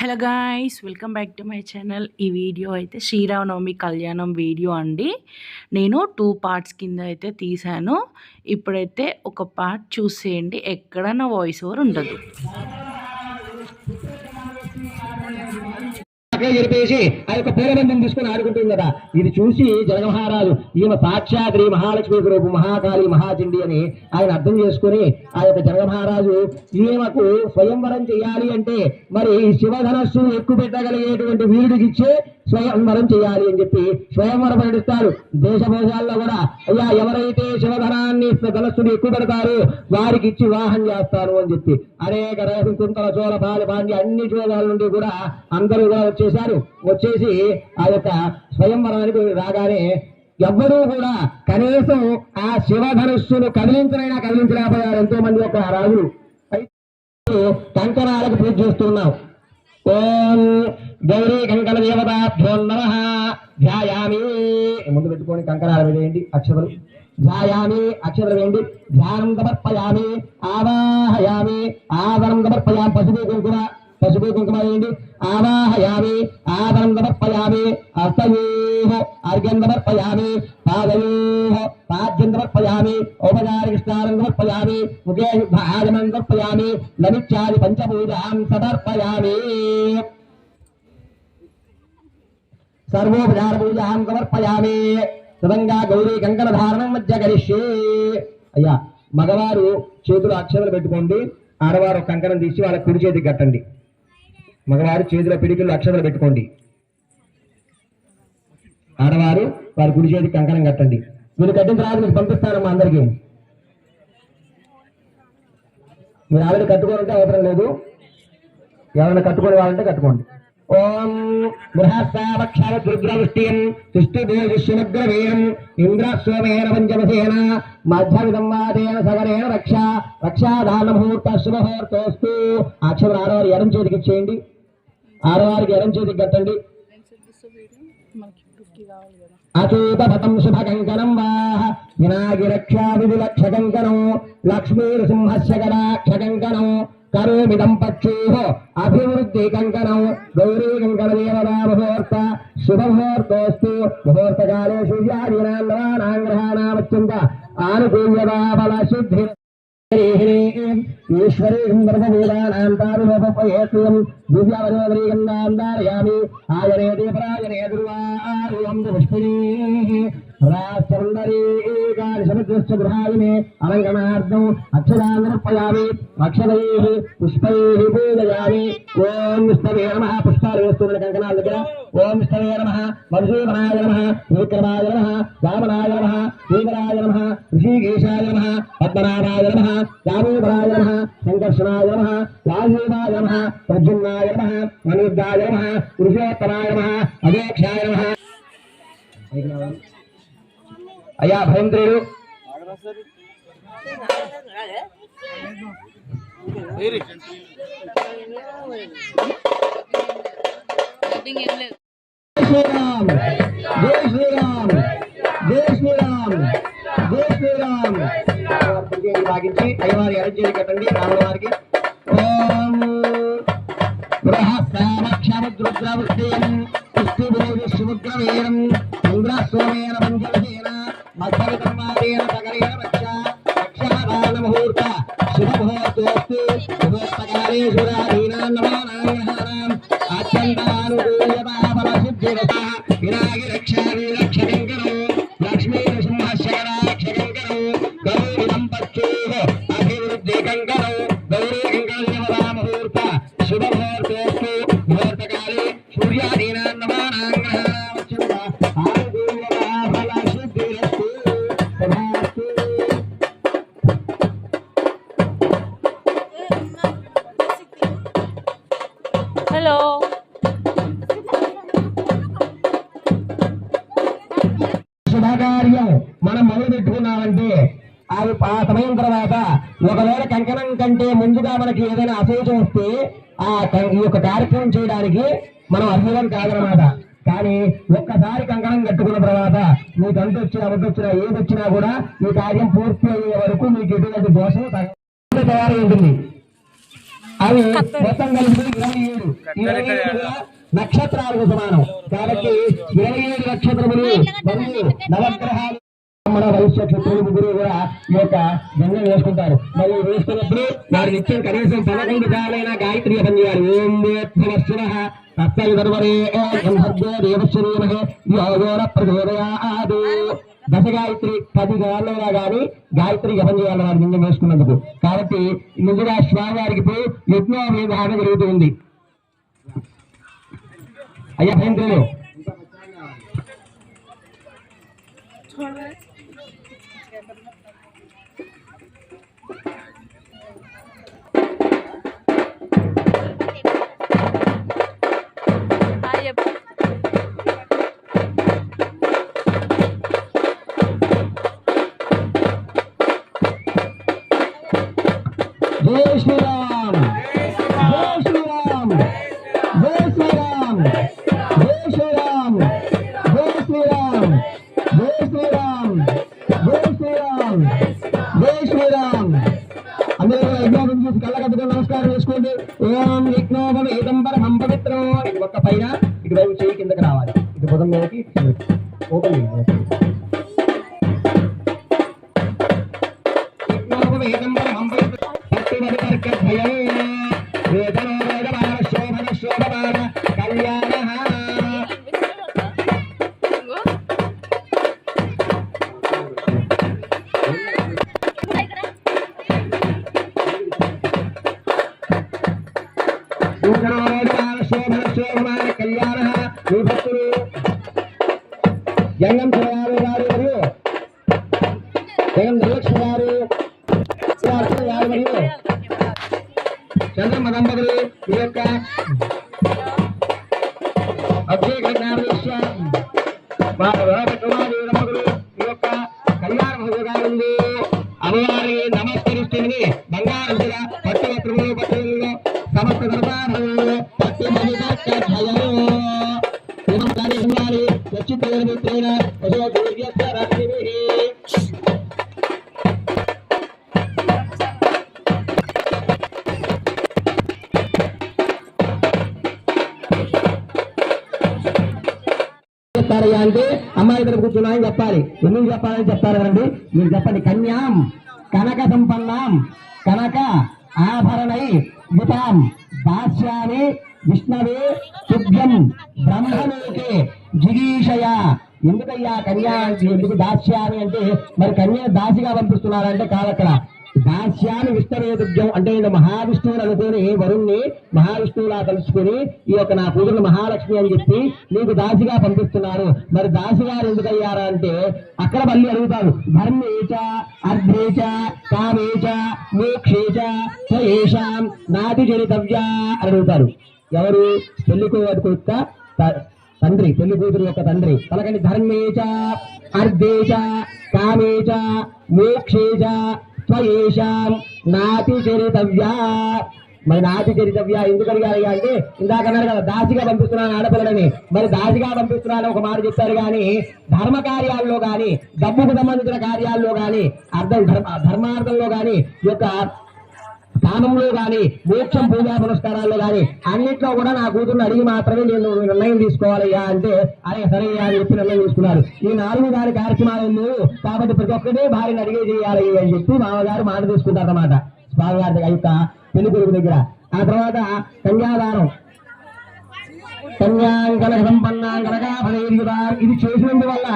Hello guys welcome back to my channel. ఈ video అయితే శ్రీరామనవమి కళ్యాణం వీడియో అండి. నేను టూ పార్ట్స్ కింద అయితే తీశాను. ఇప్పుడైతే ఒక పార్ట్ చూసేయండి. ఎక్కడ నా వాయిస్ ఓవర్ ఉండదు. అక్కడ చెప్పేసి ఆ యొక్క పూలబంధం తీసుకుని ఆడుకుంటుంది కదా ఇది చూసి జగన్మహారాజు ఈమె సాక్షాద్రి మహాలక్ష్మి స్వరూపు మహాకాళి మహాచండి అని ఆయన అర్థం చేసుకుని ఆ యొక్క జగన్మహారాజు ఈమెకు స్వయంవరం చేయాలి అంటే మరి శివధనస్సు ఎక్కువ పెట్టగలిగేటువంటి వీరుడికి ఇచ్చే స్వయంవరం చేయాలి అని చెప్పి స్వయంవరం ప్రకటిస్తారు. దేశభోజాల్లో కూడా అయ్యా ఎవరైతే శివధనాన్ని ధనస్సుని ఎక్కువ పెడతారు వారికి ఇచ్చి వివాహం చేస్తారు అని చెప్పి. అనేక రేసం కుంతల చోళ పాలి పాండి అన్ని చోళాల నుండి కూడా అందరూ కూడా వచ్చేసారు వచ్చేసి ఆ యొక్క స్వయంవరానికి రాగానే ఎవ్వరూ కూడా కనీసం ఆ శివధనుస్సును కదిలించనైనా కదిలించలేకపోయారు ఎంతో మంది యొక్క రాజులు. కంకణాలకు పూజ చేస్తున్నాం ఓం గౌరీ కంకణ దేవతాభ్యో నమ ధ్యాయామి ముందు పెట్టుకొని కంకణాలు వేయండి అక్షతలు. ధ్యాయామి అక్షతలు వేయండి ధ్యానం సమర్పయామి ఆవాహయామి ఆదరం సమర్పయామి పసుపు కుంకుమ పసుపు కుంకుమ వేయండి. ఆవాహయామి ఆదరం సమర్పయామి హస్తయోః అర్ఘ్యం సమర్పయామి పాదయోః పాద్యం సమర్పయామి ఔపచారిక స్నానం సమర్పయామి ముఖే ఆగమం సమర్పయామి లలిత్యాది పంచభూజాం సమర్పయామి సర్వోపచార పూజాం సమర్పయామి సదంగా గౌరీ కంకణ ధారణం మధ్య గరిష్యే అయ్యా మగవారు చేతులు అక్షరాలు పెట్టుకోండి. ఆడవారు ఒక కంకణం తీసి వాళ్ళ కుడి చేతికి కట్టండి. మగవారు చేతుల పిడికిళ్ళు అక్షరాలు పెట్టుకోండి. ఆడవారు వారి కుడి చేతికి కంకణం కట్టండి. మీరు కట్టిన తర్వాత మీకు పంపిస్తానమ్మా అందరికీ. మీరు ఆల్రెడీ కట్టుకోవాలంటే అవసరం లేదు. ఎవరైనా కట్టుకునే వాళ్ళంటే కట్టుకోండి. ఓం బృహస్సావక్షర దుర్గ్రవృష్టియం సృష్టిభూజిష్యమగ్రవీయం ఇంద్రస్వమేణ పంచమసేన మధ్యవిదంవాదేన సగరేణ రక్ష రక్షాదాన ముహూర్త శుభముహూర్తోస్తు అక్షరం ఆడవారి ఎడం చేతికి ఇచ్చేయండి. ఆడవారికి ఎడం చేతికి కట్టండి. అచూతపతం శుభకంకణం వాహ వినాగిరక్షాదిలక్షకంకణం లక్ష్మీనృసింహస్య గడాక్షకంకణం కరోమిదం పక్షూహ అభివృద్ధి కంకణం గౌరీ కంకణ దేవతా శుభముహూర్తోస్తు ముహూర్తకాలే సూర్యాదీనాంగ్రహాణామత్యంత ఆనుకూల్యతా బల శుద్ధి ఈశ్వరీం బ్రహ్మభూతానాం తారులోపయేత్వం దివ్యవరోదరీగంధాం ధారయామి ఆయనే దీపరాజనే దుర్వారువం పుష్పిణీ రాచందరీకాని సముద్రస్య గృహాయినే అలంకరణార్థం అక్షరాన్ని సమర్పయామి అక్షరైః పుష్పైః పూజయామి ఓం విష్ణవే నమ పుష్పాలు వేస్తున్న కంకణాల దగ్గర ఓం విష్ణవే నమ మధుసూదనాయ నమ విక్రమాయ నమ వామనాయ నమ శ్రీధరాయ నమ ఋషికేశాయ నమ పద్మనాభాయ నమ నమః దామోదరాయ నమః సంకర్షణాయ నమః వాసుదేవాయ నమః ప్రద్యుమ్నాయ నమః అనిరుద్ధాయ నమః పురుషోత్తమాయ నమః అధేక్షాయ నమః అయ్యా భయంత్రుడు శ్రీరామ్ జై శ్రీరామ్ జై శ్రీరామ్ జై శ్రీరామ్ సాగించి అయ్యవారి అరంజీని కట్టండి రాముల వారికి ఓం బృహస్సామక్షముద్రుద్రవృష్టియం పుష్టిభూవిష్ముద్రవీరం ఇంద్రస్వమేన పంచమసేన ఆ సమయం తర్వాత ఒకవేళ కంకణం కంటే ముందుగా మనకి ఏదైనా అసౌచం వస్తే ఆ ఈ యొక్క కార్యక్రమం చేయడానికి మనం అర్హులం కాదనమాట కానీ ఒక్కసారి కంకణం కట్టుకున్న తర్వాత మీకు అంటు వచ్చినా అడ్డు వచ్చినా ఏది వచ్చినా కూడా ఈ కార్యం పూర్తి అయ్యే వరకు మీకు ఎటువంటి దోషం తగ్గ- తయారై ఉంటుంది. అవి మొత్తం కలిపి ఇరవై ఏడు. ఇరవై ఏడు నక్షత్రాలకు సమానం. కాబట్టి ఇరవై ఏడు నక్షత్రములు మరియు నవగ్రహాలు మన వైశ్య క్షత్రులు ముగ్గురు కూడా ఈ యొక్క జన్మం వేసుకుంటారు. మరి వేసుకున్నప్పుడు వారి నిత్యం కనీసం పదకొండు సార్లైనా గాయత్రి జపం చేయాలి. ఓం వేత్మశివ తత్సవి దర్వరే యోగోర ప్రచోదయాదు దశ గాయత్రి పది సార్లైనా గాని గాయత్రి జపం చేయాలి వారి నిందం వేసుకున్నందుకు. కాబట్టి ముందుగా స్వామివారికి ఇప్పుడు యజ్ఞో జరుగుతూ జరుగుతుంది అయ్యా భయంకరులు. జై శ్రీరామ్ జై శ్రీరామ్ జై శ్రీరామ్ జై శ్రీరామ్ జై శ్రీరామ్ జై శ్రీరామ్ జై శ్రీరామ్ జై శ్రీరామ్ అందరూ కూడా యజ్ఞోపం చేసి కళ్ళ కట్టుకొని నమస్కారం చేసుకోండి ఓం యజ్ఞోపం ఏదం పరమం ఇది ఒక్క పైన ఇటువైపు చేయి కిందకి రావాలి ఇటు బుధం మీదకి ఓపెన్ చేయండి ಭಕ್ತರು ಗಂಗಂ ಸಲವಾರು ಯಾರು ಗಂಗಂ ನಿರ್ಲಕ್ಷ್ಮ ಯಾರು ಯಾರು ಚಂದ್ರ ಮದಂಬಗರು ಈ యొక్క చెప్పాలి ఎందుకు చెప్పాలని చెప్తారు కదండి? మీరు చెప్పండి. కన్యాం కనక సంపన్నాం కనక ఆభరణై వితాం దాస్యామి విష్ణవే తుభ్యం బ్రహ్మలోకే జిగీషయ. ఎందుకయ్యా కన్యా అంటే ఎందుకు? దాస్యామి అంటే మరి కన్యను దాసిగా పంపిస్తున్నారంటే కాదక్కడ. దాస్యాన్ని విష్ణువేదిద్యం అంటే ఈయన మహావిష్ణువుని అనుకుని వరుణ్ణి మహావిష్ణువులా తలుచుకుని ఈ యొక్క నా కూతురు మహాలక్ష్మి అని చెప్పి నీకు దాసిగా పంపిస్తున్నారు. మరి దాసిగా ఎందుకు అయ్యారా అంటే అక్కడ మళ్ళీ అడుగుతారు ధర్మేచ అర్ధేచ కామేచ మోక్షేచ స్వయేషాం నాటి చరితవ్య అని అడుగుతారు. ఎవరు? పెళ్ళి కొడుక తండ్రి పెళ్ళి కూతురు యొక్క తండ్రి. పలకండి ధర్మేచ అర్ధేచ కామేచ మోక్షేచ స్వయేషాం నాతి చరితవ్యా మరి నాతి చరితవ్య ఎందుకు అడిగారు అంటే ఇందాక అన్నారు కదా దాసిగా పంపిస్తున్నాను ఆడపిల్లలని. మరి దాసిగా పంపిస్తున్నాను ఒక మాట చెప్పారు కానీ ధర్మ కార్యాల్లో కానీ డబ్బుకు సంబంధించిన కార్యాల్లో కానీ అర్థం ధర్మ ధర్మార్థంలో కానీ యొక్క దానంలో గాని మోక్షం పూజా పురస్కారాల్లో గాని అన్నిట్లో కూడా నా కూతురుని అడిగి మాత్రమే నేను నిర్ణయం తీసుకోవాలయ్యా అంటే అరే సరే అని చెప్పి నిర్ణయం తీసుకున్నారు. ఈ నాలుగు గారి కార్యక్రమాలు లేవు. కాబట్టి ప్రతి ఒక్కటే భార్యను అడిగే చేయాలి అని చెప్పి మామగారు మాట తీసుకుంటారు అన్నమాట స్వామివారి యొక్క పెళ్ళి కొడుకు దగ్గర. ఆ తర్వాత కన్యాదానం. కన్యాంగన సంపన్నాంగనగా ఫలైర్యుతాం ఇది చేసినందువల్ల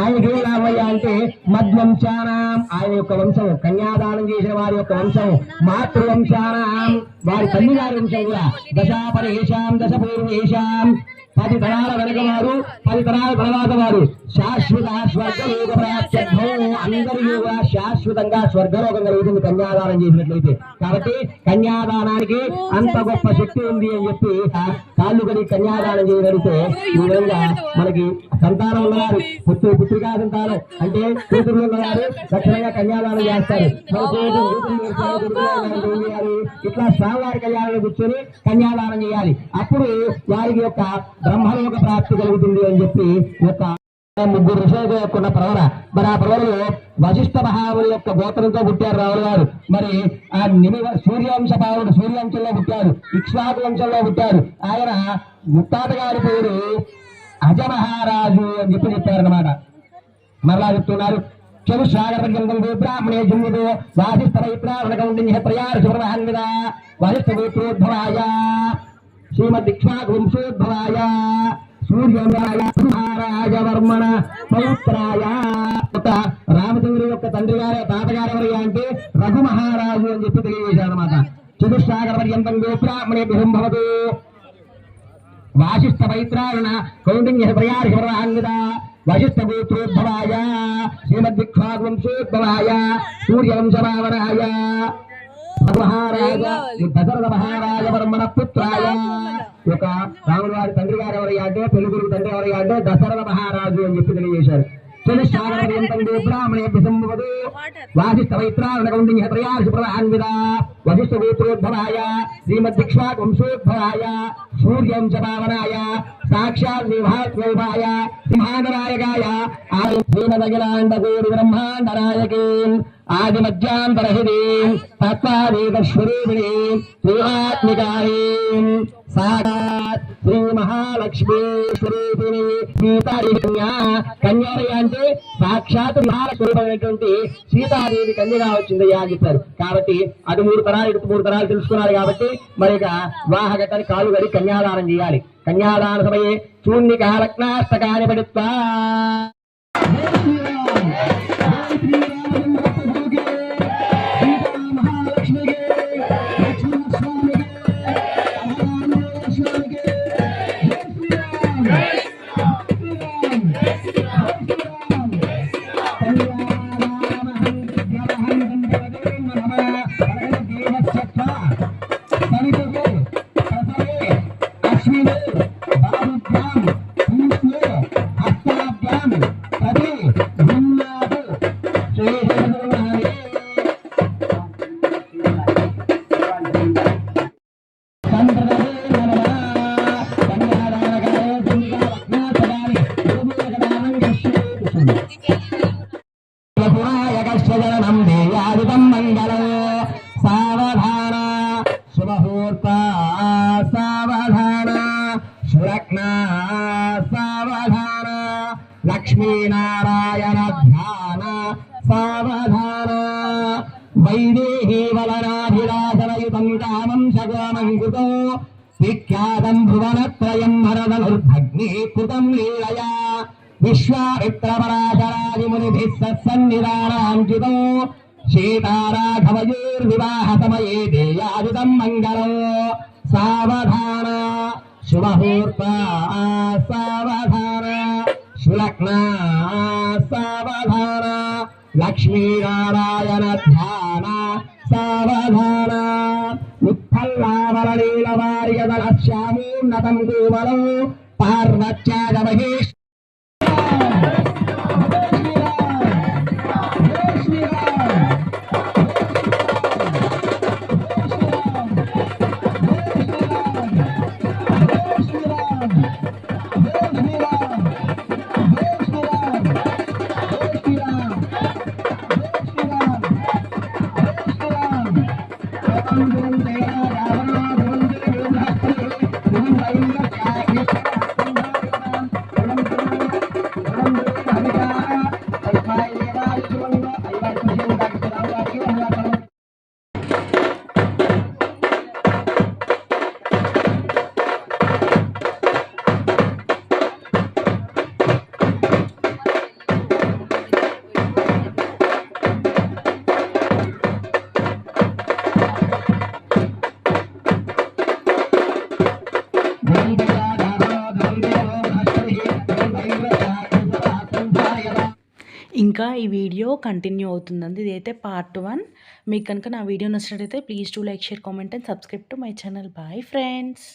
ఆయనకి ఏ లాభయ్యా అంటే మద్వంశానాం ఆయన యొక్క వంశం కన్యాదానం చేసిన వారి యొక్క వంశం మాతృవంశానాం. వారి తల్లి గారి వంశం కూడా దశాపరేషాం దశ పూర్వేషాం పది తరాల వెనక వారు పది తరాల తర్వాత వారు శాశ్వత స్వర్గలోక ప్రాప్త్యర్థం అందరికీ కూడా శాశ్వతంగా స్వర్గలోకం కలుగుతుంది కన్యాదానం చేసినట్లయితే కాబట్టి కన్యాదానానికి అంత గొప్ప శక్తి ఉంది అని చెప్పి కాళ్ళు కడి కన్యాదానం చేయగలిగితే ఈ విధంగా మనకి సంతానం ఉన్నవారు పుత్రు పుత్రికా సంతానం అంటే కూతురు ఉన్నవారు లక్షణంగా కన్యాదానం చేస్తారు. కూతురు కూతురు స్వామివారి కళ్యాణంలో కూర్చొని కన్యాదానం చేయాలి. అప్పుడు వారికి యొక్క బ్రహ్మలోక ప్రాప్తి కలుగుతుంది అని చెప్పి యొక్క ముగ్గురు ఋషులతో యొక్క ప్రవర. మరి ఆ ప్రవరలో వశిష్ఠ మహాముని యొక్క గోత్రంతో పుట్టారు రావులు గారు. మరి ఆ నిమి సూర్యవంశ పావుడు సూర్యవంశంలో పుట్టారు. ఇక్ష్వాకు వంశంలో పుట్టారు. ఆయన ముత్తాత గారి పేరు అజమహారాజు అని చెప్పి చెప్పారనమాట మరలా చెప్తున్నారు. చతుస్సాగరపర్యంతం బ్రాహ్మణే జన్మతో వాసిష్ఠ వైత్రావణకౌండిన్య ప్రయాణ సుబ్రహ్మణ్యద వశిష్ఠ గోత్రోద్భవాయ శ్రీమద్దిక్ష్వాకు వంశోద్భవాయ సూర్యరాయ మహారాజవర్మణ రామచంద్రుడి యొక్క తండ్రి గారు తాతగారు ఎవరి అంటే రఘు మహారాజు అని చెప్పి తెలియజేశారు అనమాట చతుస్సాగర పర్యంతం గోబ్రాహ్మణే భవతు. వాసిష్ట పవిత్రాయణ కౌండిన్య ప్రయాణ శివరాంగిద వశిష్ఠ గోత్రోద్భవాయ శ్రీమద్విఖ్వావంశోద్భవాయ సూర్యవంశమావరాయ మహారాజ దశరథ మహారాజ వర్మణ పుత్రాయ. ఒక రాముల వారి తండ్రి గారు ఎవరయ్యా అంటే పెళ్ళి తండ్రి ఎవరయ్యా అంటే దశరథ మహారాజు అని చెప్పి తెలియజేశారు. బ్రాహ్మణేభ్య సంభవదు. వాసిష్ఠ వైత్రావణ కౌండిన్య ప్రయాసి ప్రధాన్విద వశిష్ఠ గోత్రోద్భవాయ శ్రీమద్దిక్ష్వాక్ వంశోద్భవాయ సూర్యంశ పావనాయ సాక్షాత్ విభాత్వైభాయ సింహాండనాయకాయ ఆది శ్రీమదగిలాండ బ్రహ్మాండనాయకీ బ్రహ్మాండ నాయకీం ఆది మధ్యాంతరహితీం తత్వాదీతస్వరూపిణీం సాక్షాత్ శ్రీ మహాలక్ష్మీ స్వరూపిణి సీతాదేవి కన్యా కన్యారయ్య అంటే సాక్షాత్ మహాలక్ష్మీటువంటి సీతాదేవి కన్యగా వచ్చిందయ్యా అని చెప్పారు. కాబట్టి అటు మూడు తరాలు ఇటు మూడు తరాలు తెలుసుకున్నారు కాబట్టి మరి ఇక వివాహగతని కాలు గడి కన్యాదానం చేయాలి. కన్యాదాన సమయే చూర్ణిక పడిత్వా వలనాభిలాషరయుతం కామం సగోమంకుతో విఖ్యాతం భువనత్రయం భరదనుర్భగ్ని కృతం లీలయా. విశ్వామిత్రపరాశరాదిమునిభిः సత్సన్నిధానాంకితో సీతారాఘవయోర్వివాహ సమయే దేయాదితం మంగళం. సావధాన శుభహూర్త సావధాన సులగ్న సావధాన లక్ష్మీనారాయణ ధ్యాన సావధాన ఉత్ఫల్లావలీలవార్యదల శ్యామోన్నతం కూమలం పార్వత్యాగమహేష్ ఇంకా ఈ వీడియో కంటిన్యూ అవుతుందండి. ఇదైతే పార్ట్ వన్. మీకు కనుక నా వీడియో నచ్చినట్లయితే please to like share comment and subscribe to my channel. Bye friends.